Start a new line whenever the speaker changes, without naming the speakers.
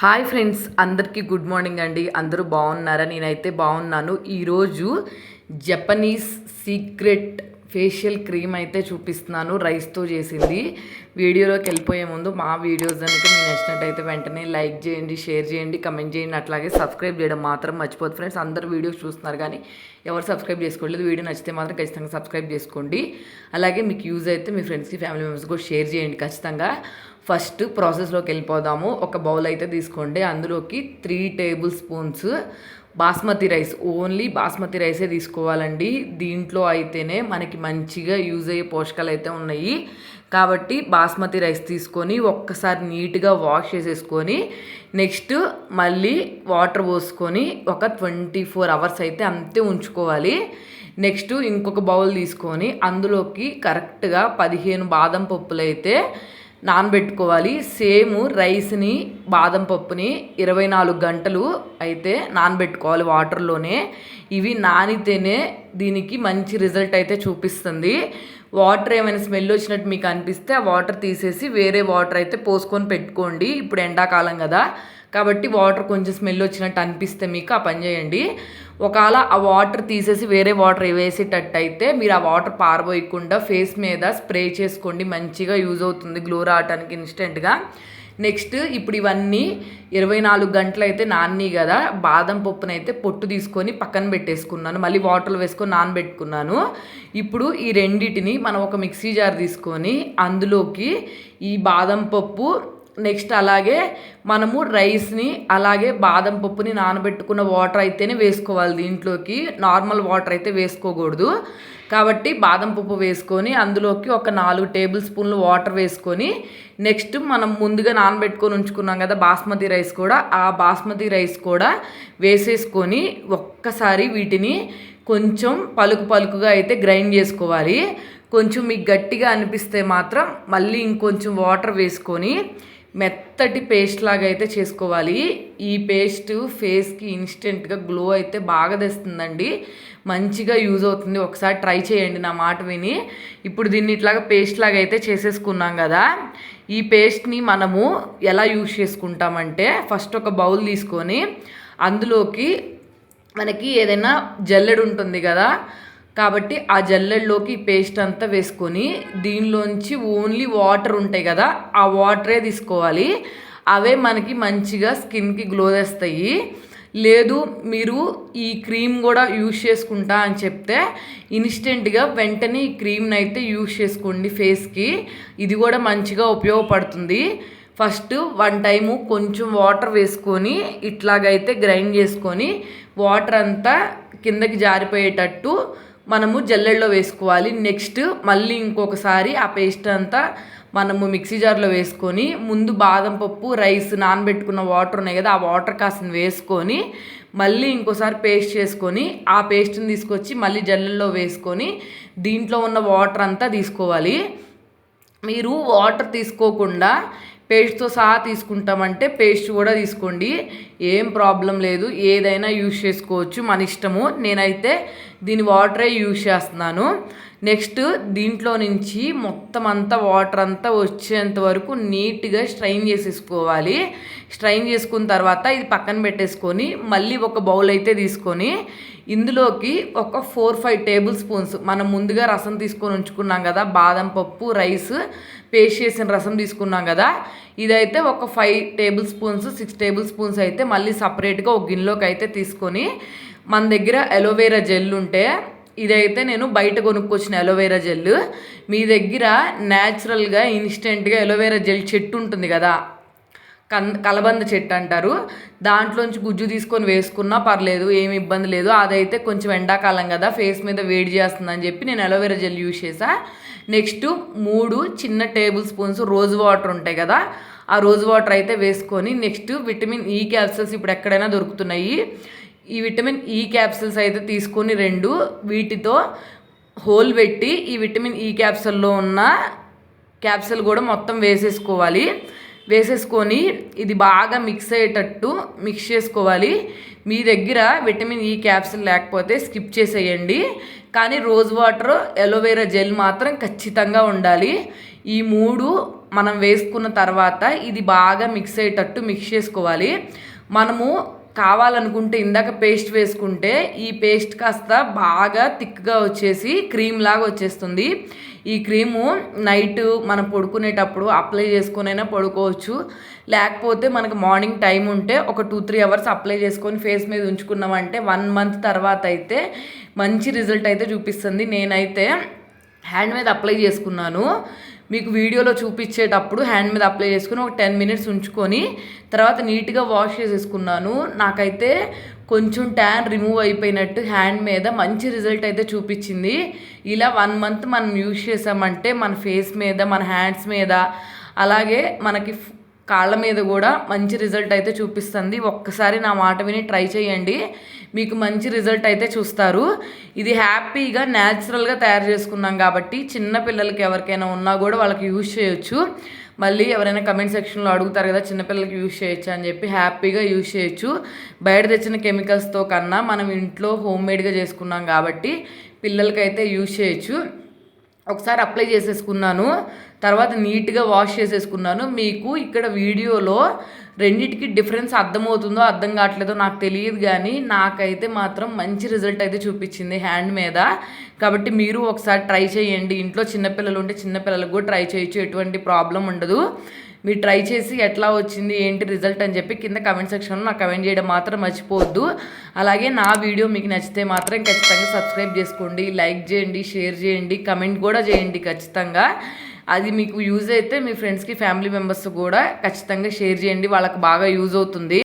Hi friends అందరికీ good morning అండి. అందరూ బాగున్నారా? నేనైతే బాగున్నాను. ఈరోజు జపనీస్ సీక్రెట్ ఫేషియల్ క్రీమ్ అయితే చూపిస్తున్నాను. రైస్తో చేసింది. వీడియోలోకి వెళ్ళిపోయే ముందు మా వీడియోస్ కనుక మీకు నచ్చినట్టయితే వెంటనే లైక్ చేయండి షేర్ చేయండి కమెంట్ చేయండి అట్లాగే సబ్స్క్రైబ్ చేయడం మాత్రం మర్చిపోదు ఫ్రెండ్స్ అందరు వీడియోస్ చూస్తున్నారు కానీ ఎవరు సబ్స్క్రైబ్ చేసుకోలేదు వీడియో నచ్చితే మాత్రం ఖచ్చితంగా సబ్స్క్రైబ్ చేసుకోండి. అలాగే మీకు యూజ్ అయితే మీ ఫ్రెండ్స్కి ఫ్యామిలీ మెంబర్స్ కూడా షేర్ చేయండి ఖచ్చితంగా. ఫస్ట్ ప్రాసెస్లోకి వెళ్ళిపోదాము. ఒక బౌల్ అయితే తీసుకోండి. అందులోకి three tablespoons basmati rice only basmati రైసే తీసుకోవాలండి. దీంట్లో అయితేనే మనకి మంచిగా యూజ్ అయ్యే పోషకాలు అయితే ఉన్నాయి. కాబట్టి బాస్మతి రైస్ తీసుకొని ఒక్కసారి నీట్గా వాష్ చేసేసుకొని నెక్స్ట్ మళ్ళీ వాటర్ పోసుకొని ఒక ట్వంటీ ఫోర్ అవర్స్ అయితే అంతే ఉంచుకోవాలి. నెక్స్ట్ ఇంకొక బౌల్ తీసుకొని అందులోకి కరెక్ట్గా పదిహేను బాదం పప్పులు అయితే నానబెట్టుకోవాలి. సేమ్ రైస్ని బాదం పప్పుని ఇరవై నాలుగు గంటలు అయితే నానబెట్టుకోవాలి వాటర్లోనే. ఇవి నానితేనే దీనికి మంచి రిజల్ట్ అయితే చూపిస్తుంది. వాటర్ ఏమైనా స్మెల్ వచ్చినట్టు మీకు అనిపిస్తే ఆ వాటర్ తీసేసి వేరే వాటర్ అయితే పోసుకొని పెట్టుకోండి. ఇప్పుడు ఎండాకాలం కదా. కాబట్టి వాటర్ కొంచెం స్మెల్ వచ్చినట్టు అనిపిస్తే మీకు ఆ పని చేయండి. ఒకవేళ ఆ వాటర్ తీసేసి వేరే వాటర్ వేసేటట్టు అయితే మీరు ఆ వాటర్ పారబోయకుండా ఫేస్ మీద స్ప్రే చేసుకోండి. మంచిగా యూజ్ అవుతుంది గ్లో రావడానికి ఇన్స్టెంట్గా. నెక్స్ట్ ఇప్పుడు ఇవన్నీ ఇరవై నాలుగు గంటలు అయితే నాన్నీ కదా. బాదం పప్పునైతే పొట్టు తీసుకొని పక్కన పెట్టేసుకున్నాను. మళ్ళీ వాటర్లో వేసుకొని నానబెట్టుకున్నాను. ఇప్పుడు ఈ రెండిటిని మనం ఒక మిక్సీ జార్ తీసుకొని అందులోకి ఈ బాదం పప్పు నెక్స్ట్ అలాగే మనము రైస్ని అలాగే బాదం పప్పుని నానబెట్టుకున్న వాటర్ అయితేనే వేసుకోవాలి దీంట్లోకి. నార్మల్ వాటర్ అయితే వేసుకోకూడదు. కాబట్టి బాదం పప్పు వేసుకొని అందులోకి ఒక నాలుగు టేబుల్ స్పూన్లు వాటర్ వేసుకొని నెక్స్ట్ మనం ముందుగా నానబెట్టుకొని ఉంచుకున్నాం కదా బాస్మతి రైస్ కూడా ఆ బాస్మతి రైస్ కూడా వేసేసుకొని ఒక్కసారి వీటిని కొంచెం పలుకు పలుకుగా అయితే గ్రైండ్ చేసుకోవాలి. కొంచెం మీకు గట్టిగా అనిపిస్తే మాత్రం మళ్ళీ ఇంకొంచెం వాటర్ వేసుకొని మెత్తటి పేస్ట్ లాగా అయితే చేసుకోవాలి. ఈ పేస్ట్ ఫేస్కి ఇన్స్టెంట్గా గ్లో అయితే బాగా తెస్తుందండి. మంచిగా యూజ్ అవుతుంది. ఒకసారి ట్రై చేయండి నా మాట విని. ఇప్పుడు దీన్ని ఇట్లాగా పేస్ట్ లాగా అయితే చేసేసుకున్నాం కదా. ఈ పేస్ట్ని మనము ఎలా యూజ్ చేసుకుంటామంటే ఫస్ట్ ఒక బౌల్ తీసుకొని అందులోకి మనకి ఏదైనా జల్లెడు ఉంటుంది కదా కాబట్టి ఆ జల్లెల్లోకి పేస్ట్ అంతా వేసుకొని దీనిలోంచి ఓన్లీ వాటర్ ఉంటాయి కదా ఆ వాటరే తీసుకోవాలి. అవే మనకి మంచిగా స్కిన్కి గ్లో తెస్తాయి. లేదు మీరు ఈ క్రీమ్ కూడా యూజ్ చేసుకుంటా అని చెప్తే ఇన్స్టెంట్గా వెంటనే ఈ క్రీమ్ని అయితే యూజ్ చేసుకోండి ఫేస్కి. ఇది కూడా మంచిగా ఉపయోగపడుతుంది. ఫస్ట్ వన్ టైము కొంచెం వాటర్ వేసుకొని ఇట్లాగైతే గ్రైండ్ చేసుకొని వాటర్ అంతా కిందకి జారిపోయేటట్టు మనము జల్లెల్లో వేసుకోవాలి. నెక్స్ట్ మళ్ళీ ఇంకొకసారి ఆ పేస్ట్ అంతా మనము మిక్సీ జార్లో వేసుకొని ముందు బాదం పప్పు రైస్ నానబెట్టుకున్న వాటర్ ఉన్నాయి కదా ఆ వాటర్ కాసిన వేసుకొని మళ్ళీ ఇంకోసారి పేస్ట్ చేసుకొని ఆ పేస్ట్ని తీసుకొచ్చి మళ్ళీ జల్లెల్లో వేసుకొని దీంట్లో ఉన్న వాటర్ అంతా తీసుకోవాలి. మీరు వాటర్ తీసుకోకుండా పేస్ట్తో సహా తీసుకుంటామంటే పేస్ట్ కూడా తీసుకోండి. ఏం ప్రాబ్లం లేదు. ఏదైనా యూజ్ చేసుకోవచ్చు. మన ఇష్టము. నేనైతే దీని వాటరే యూజ్ చేస్తున్నాను. నెక్స్ట్ దీంట్లో నుంచి మొత్తం అంతా వాటర్ అంతా వచ్చేంత వరకు నీట్గా స్ట్రైన్ చేసేసుకోవాలి. స్ట్రైన్ చేసుకున్న తర్వాత ఇది పక్కన పెట్టేసుకొని మళ్ళీ ఒక బౌల్ అయితే తీసుకొని ఇందులోకి ఒక ఫోర్ ఫైవ్ టేబుల్ స్పూన్స్ మనం ముందుగా రసం తీసుకొని ఉంచుకున్నాం కదా బాదం పప్పు రైస్ పేస్ట్ చేసిన రసం తీసుకున్నాం కదా ఇదైతే ఒక five tablespoons six tablespoons అయితే మళ్ళీ సపరేట్గా ఒక గిన్నెలోకి అయితే తీసుకొని మన దగ్గర అలోవేరా జెల్ ఉంటే ఇదైతే నేను బయట కొనుక్కొచ్చిన అలోవేరా జెల్ మీ దగ్గర న్యాచురల్గా ఇన్స్టెంట్గా అలోవేరా జెల్ చెట్టు ఉంటుంది కదా కన్ కలబంద చెట్టు అంటారు. దాంట్లోంచి గుజ్జు తీసుకొని వేసుకున్నా పర్లేదు ఏమి ఇబ్బంది లేదు. అదైతే కొంచెం ఎండాకాలం కదా ఫేస్ మీద వేడి చేస్తుందని చెప్పి నేను అలోవెరా జెల్ యూజ్ చేసా నెక్స్ట్ మూడు చిన్న టేబుల్ స్పూన్స్ రోజ్ వాటర్ ఉంటాయి కదా ఆ రోజ్ వాటర్ అయితే వేసుకొని నెక్స్ట్ విటమిన్ ఈ క్యాప్సల్స్ ఇప్పుడు ఎక్కడైనా దొరుకుతున్నాయి. ఈ విటమిన్ e ఈ క్యాప్సిల్స్ అయితే తీసుకొని రెండు వీటితో హోల్ పెట్టి ఈ విటమిన్ e ఈ క్యాప్సల్లో ఉన్న క్యాప్సిల్ కూడా మొత్తం వేసేసుకోవాలి. వేసేసుకొని ఇది బాగా మిక్స్ అయ్యేటట్టు మిక్స్ చేసుకోవాలి. మీ దగ్గర విటమిన్ e ఈ క్యాప్సిల్ లేకపోతే స్కిప్ చేసేయండి. కానీ రోజ్ వాటర్ ఎలోవేరా జెల్ మాత్రం ఖచ్చితంగా ఉండాలి. ఈ మూడు మనం వేసుకున్న తర్వాత ఇది బాగా మిక్స్ అయ్యేటట్టు మిక్స్ చేసుకోవాలి. మనము కావాలనుకుంటే ఇందాక పేస్ట్ వేసుకుంటే ఈ పేస్ట్ కాస్త బాగా థిక్గా వచ్చేసి క్రీమ్ లాగా వచ్చేస్తుంది. ఈ క్రీము నైట్ మనం పడుకునేటప్పుడు అప్లై చేసుకునైనా పడుకోవచ్చు. లేకపోతే మనకు మార్నింగ్ టైం ఉంటే ఒక టూ త్రీ అవర్స్ అప్లై చేసుకొని ఫేస్ మీద ఉంచుకున్నామంటే వన్ మంత్ తర్వాత అయితే మంచి రిజల్ట్ అయితే చూపిస్తుంది. నేనైతే హ్యాండ్ మీద అప్లై చేసుకున్నాను. మీకు వీడియోలో చూపించేటప్పుడు హ్యాండ్ మీద అప్లై చేసుకుని ఒక టెన్ మినిట్స్ ఉంచుకొని తర్వాత నీట్గా వాష్ చేసేసుకున్నాను. నాకైతే కొంచెం ట్యాన్ రిమూవ్ అయిపోయినట్టు హ్యాండ్ మీద మంచి రిజల్ట్ అయితే చూపించింది. ఇలా వన్ మంత్ మనం యూజ్ చేసామంటే మన ఫేస్ మీద మన హ్యాండ్స్ మీద అలాగే మనకి కాళ్ళ మీద కూడా మంచి రిజల్ట్ అయితే చూపిస్తుంది. ఒక్కసారి నా మాట విని ట్రై చేయండి. మీకు మంచి రిజల్ట్ అయితే చూస్తారు. ఇది హ్యాపీగా న్యాచురల్గా తయారు చేసుకున్నాం కాబట్టి చిన్న పిల్లలకి ఎవరికైనా ఉన్నా కూడా వాళ్ళకి యూజ్ చేయొచ్చు. మళ్ళీ ఎవరైనా కమెంట్ సెక్షన్లో అడుగుతారు కదా చిన్నపిల్లలకి యూజ్ చేయొచ్చు అని చెప్పి హ్యాపీగా యూజ్ చేయొచ్చు. బయట తెచ్చిన కెమికల్స్తో కన్నా మనం ఇంట్లో హోమ్ మేడ్గా చేసుకున్నాం కాబట్టి పిల్లలకైతే యూజ్ చేయొచ్చు. ఒకసారి అప్లై చేసేసుకున్నాను తర్వాత నీట్గా వాష్ చేసేసుకున్నాను. మీకు ఇక్కడ వీడియోలో రెండింటికి డిఫరెన్స్ అర్థమవుతుందో అర్థం కావట్లేదో నాకు తెలియదు కానీ నాకైతే మాత్రం మంచి రిజల్ట్ అయితే చూపించింది హ్యాండ్ మీద. కాబట్టి మీరు ఒకసారి ట్రై చేయండి. ఇంట్లో చిన్నపిల్లలు ఉంటే చిన్నపిల్లలకు కూడా ట్రై చేయొచ్చు. ఎటువంటి ప్రాబ్లం ఉండదు. మీరు ట్రై చేసి ఎట్లా వచ్చింది ఏంటి రిజల్ట్ అని చెప్పి కింద కమెంట్ సెక్షన్లో నాకు కమెంట్ చేయడం మాత్రం మర్చిపోవద్దు. అలాగే నా వీడియో మీకు నచ్చితే మాత్రం ఖచ్చితంగా సబ్స్క్రైబ్ చేసుకోండి లైక్ చేయండి షేర్ చేయండి కమెంట్ కూడా చేయండి ఖచ్చితంగా. అది మీకు యూజ్ అయితే మీ ఫ్రెండ్స్కి ఫ్యామిలీ మెంబర్స్ కూడా ఖచ్చితంగా షేర్ చేయండి వాళ్ళకి బాగా యూజ్ అవుతుంది.